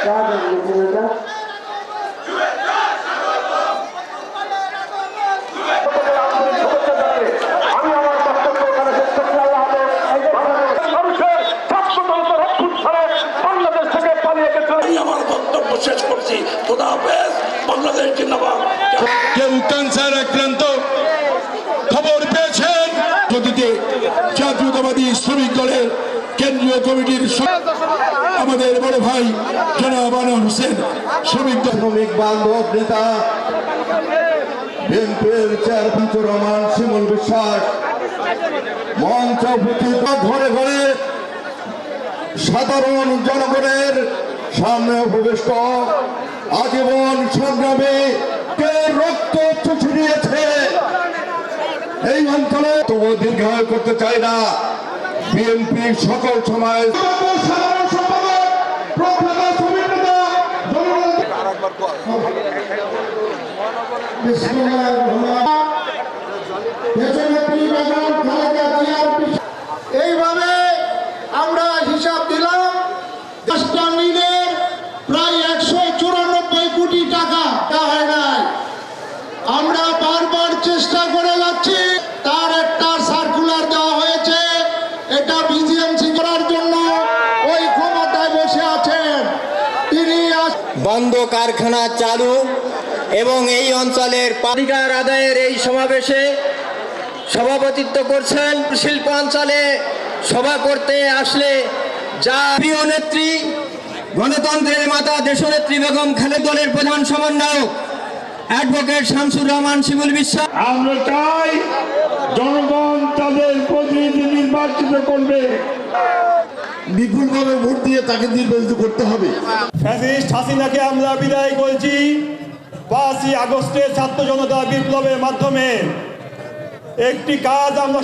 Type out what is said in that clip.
মুখোপাধ্যায় আমি আমার বক্তব্য শেষ করছি খোদা হাফেজ বাংলাদেশ জিন্দাবাদ কেউ ক্যান্সার আক্রান্ত খবর পেয়েছেন গতিতে জাতীয়তাবাদী শ্রমিক দলের কেন্দ্রীয় কমিটির আমাদের বড় ভাই জনাব আনোয়ার হোসেন, শ্রমিক শ্রমিক বান্ধব নেতা, বিএনপির চেয়ারপারসন রহমান শিমুল বিশ্বাস। মঞ্চ ঘরে ঘরে সাধারণ জনগণের সামনে উপবিষ্ট। আজীবন সংগ্রামে কে রক্ত চুষে নিয়েছে এই অঞ্চলে তবু দীর্ঘায়ু করতে চাই না। বিএনপি সকল সময় সাধারণ বন্ধ কারখানা চালু এবং এই অঞ্চলের পালিকার আদায়ের এই সমাবেশে সভাপতিত্ব করছেন শিল্পাঞ্চলে সভা করতে আসলে যা প্রিয় নেত্রী, গণতন্ত্রের মাতা, দেশনেত্রী বেগম খালেদ দলের প্রধান সমন্বয়ক, অ্যাডভোকেট শামসুর রহমান শিবুল বিশ্বাস। আমরা চাই জনগণ তাদের প্রতিনিধি নির্বাচিত করবে। বিপুলভাবে ভোট দিয়ে তাকে নির্বাচিত করতে হবে। হাসিনাকে আমরা বিদায় করছি পাঁচই আগস্টে ছাত্র জনতা বিপ্লবের মাধ্যমে। একটি কাজ আমরা